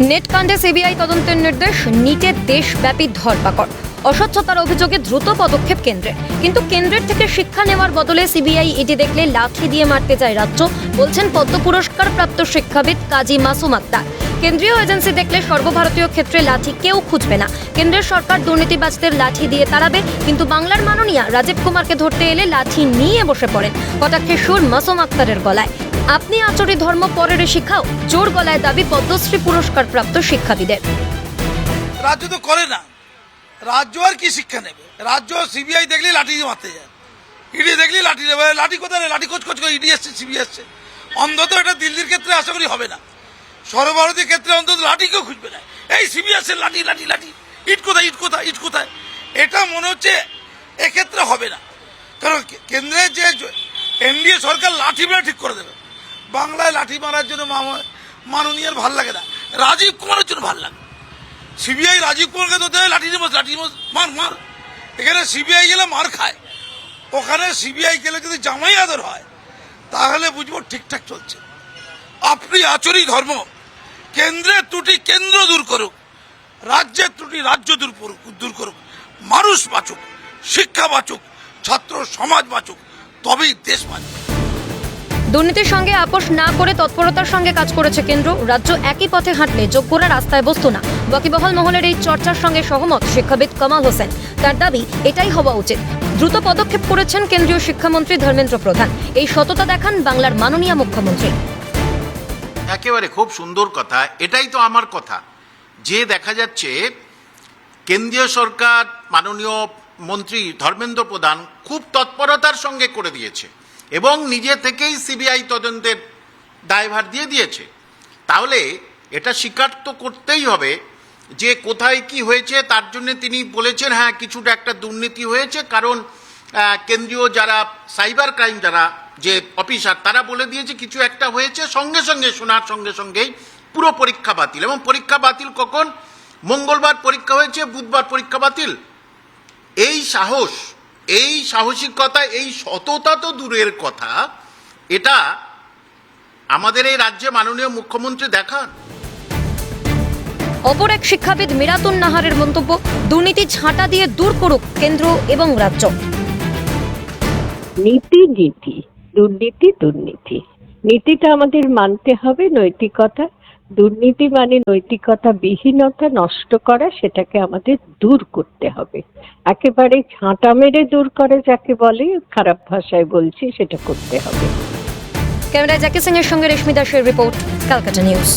নেটকাণ্ডে CBI তদন্তের নির্দেশ নিটে দেশব্যাপী ধরপাকড়। অস্বচ্ছতার অভিযোগে দ্রুত পদক্ষেপ কেন্দ্রে। কিন্তু কেন্দ্রের থেকে শিক্ষা নেওয়ার বদলে সিবিআই ইডি দেখলে লাঠি দিয়ে মারতে চায় রাজ্য, বলছেন পদ্ম পুরস্কার প্রাপ্ত শিক্ষাবিদ কাজী মাসুম আক্তার। কেন্দ্রীয় এজেন্সি দেখলে সর্বভারতীয় ক্ষেত্রে লাঠি কেউ খুঁজবে না। কেন্দ্রের সরকার দুর্নীতিবাজদের লাঠি দিয়ে তাড়াবে, কিন্তু বাংলার মাননীয়া রাজীব কুমারকে ধরতে এলে লাঠি নিয়ে বসে পড়েন কটাক্ষে সুর মাসুম আক্তারের গলায়। আপনি আচরি ধর্ম পরের শিখাও, জোর গলায় দাবি পদ্মশ্রী পুরস্কার প্রাপ্ত শিক্ষাবিদের। রাজ্য তো করে না। রাজ্য আর কি শিক্ষা নেবে? রাজ্য সিবিআই দেখলে লাঠি মারতে যায়। ইডি দেখলে লাঠি লাঠি কোথায়? লাঠি কোচ কোচ করে ইডি এসছে সিবিআই এসছে। অন্তত এটা দিল্লির ক্ষেত্রে আশা করি হবে না। সর্বভারতীয় ক্ষেত্রে অন্তত লাঠি কেউ খুঁজবে না। এই সিবিআই এসছে লাঠি লাঠি লাঠি। ইট কোথায় ইট কোথায় ইট কোথায়? এটা মনে হচ্ছে এক্ষেত্রে হবে না। কারণ কেন্দ্রের যে এনডিএ সরকার লাঠি মেরে ঠিক করে দেবে। বাংলায় লাঠি মারার জন্য মাননীয়ের ভালো লাগে না। রাজীব কুমারের জন্য ভালো লাগে। সিবিআই রাজীব কুমারকে তো হয় লাঠি নিয়ে লাঠি নিয়ে মার মার। এখানে সিবিআই গেলে মার খায়। ওখানে সিবিআই গেলে যদি জামাই আদর হয়, তাহলে বুঝব ঠিকঠাক চলছে। আপনি আচরি ধর্ম। কেন্দ্রের ত্রুটি কেন্দ্র দূর করুক, রাজ্যের ত্রুটি রাজ্য দূর করুক দূর করুক, মানুষ বাঁচুক, শিক্ষা বাঁচুক, ছাত্র সমাজ বাঁচুক, তবেই দেশ বাঁচবে। দুর্নীতির সঙ্গে আপোষ না করে তৎপরতার সঙ্গে কাজ করেছে কেন্দ্র। রাজ্য একই পথে হাঁটলে যোগ্যরা রাস্তায় বসতো না। বাকিবহাল মহলের এই চর্চার সঙ্গে সহমত শিক্ষাবিদ কামাল হোসেন। তার দাবি, এটাই হওয়া উচিত। দ্রুত পদক্ষেপ করেছেন কেন্দ্রীয় শিক্ষামন্ত্রী ধর্মেন্দ্র প্রধান। এই সততা দেখান বাংলার মাননীয় মুখ্যমন্ত্রী। একেবারে খুব সুন্দর কথা, এটাই তো আমার কথা। যে দেখা যাচ্ছে, কেন্দ্রীয় সরকার, মাননীয় মন্ত্রী ধর্মেন্দ্র প্রধান খুব তৎপরতার সঙ্গে করে দিয়েছে এবং নিজে থেকেই সিবিআই তদন্তের দায়ভার দিয়ে দিয়েছে। তাহলে এটা স্বীকার তো করতেই হবে যে কোথায় কি হয়েছে, তার জন্য তিনি বলেছেন হ্যাঁ কিছুটা একটা দুর্নীতি হয়েছে, কারণ কেন্দ্রীয় যারা সাইবার ক্রাইম যারা যে অফিসার তারা বলে দিয়েছে কিছু একটা হয়েছে সঙ্গে সঙ্গে শোনার সঙ্গে সঙ্গেই পুরো পরীক্ষা বাতিল। এবং পরীক্ষা বাতিল কখন? মঙ্গলবার পরীক্ষা হয়েছে বুধবার পরীক্ষা বাতিল। এই সাহস এই সাহসিকতা এই সততা তো দূরের কথা। এটা আমাদের এই রাজ্যে মাননীয় মুখ্যমন্ত্রী দেখান। অপর এক শিক্ষাবিদ মিরাতুন নাহারের মন্তব্য দুর্নীতি ছাঁটা দিয়ে দূর করুক কেন্দ্র এবং রাজ্য। নীতি নীতি দুর্নীতি দুর্নীতি। নীতিটা আমাদের মানতে হবে, নৈতিকতা। দুর্নীতি মানে নৈতিকতা বিহীনতা নষ্ট করা, সেটাকে আমাদের দূর করতে হবে। একেবারে ঝাঁটা মেরে দূর করে যাকে বলে, খারাপ ভাষায় বলছি, সেটা করতে হবে। ক্যামেরায় জ্যাকি সিং এর সঙ্গে রেশমি দাসের রিপোর্ট, ক্যালকাটা নিউজ।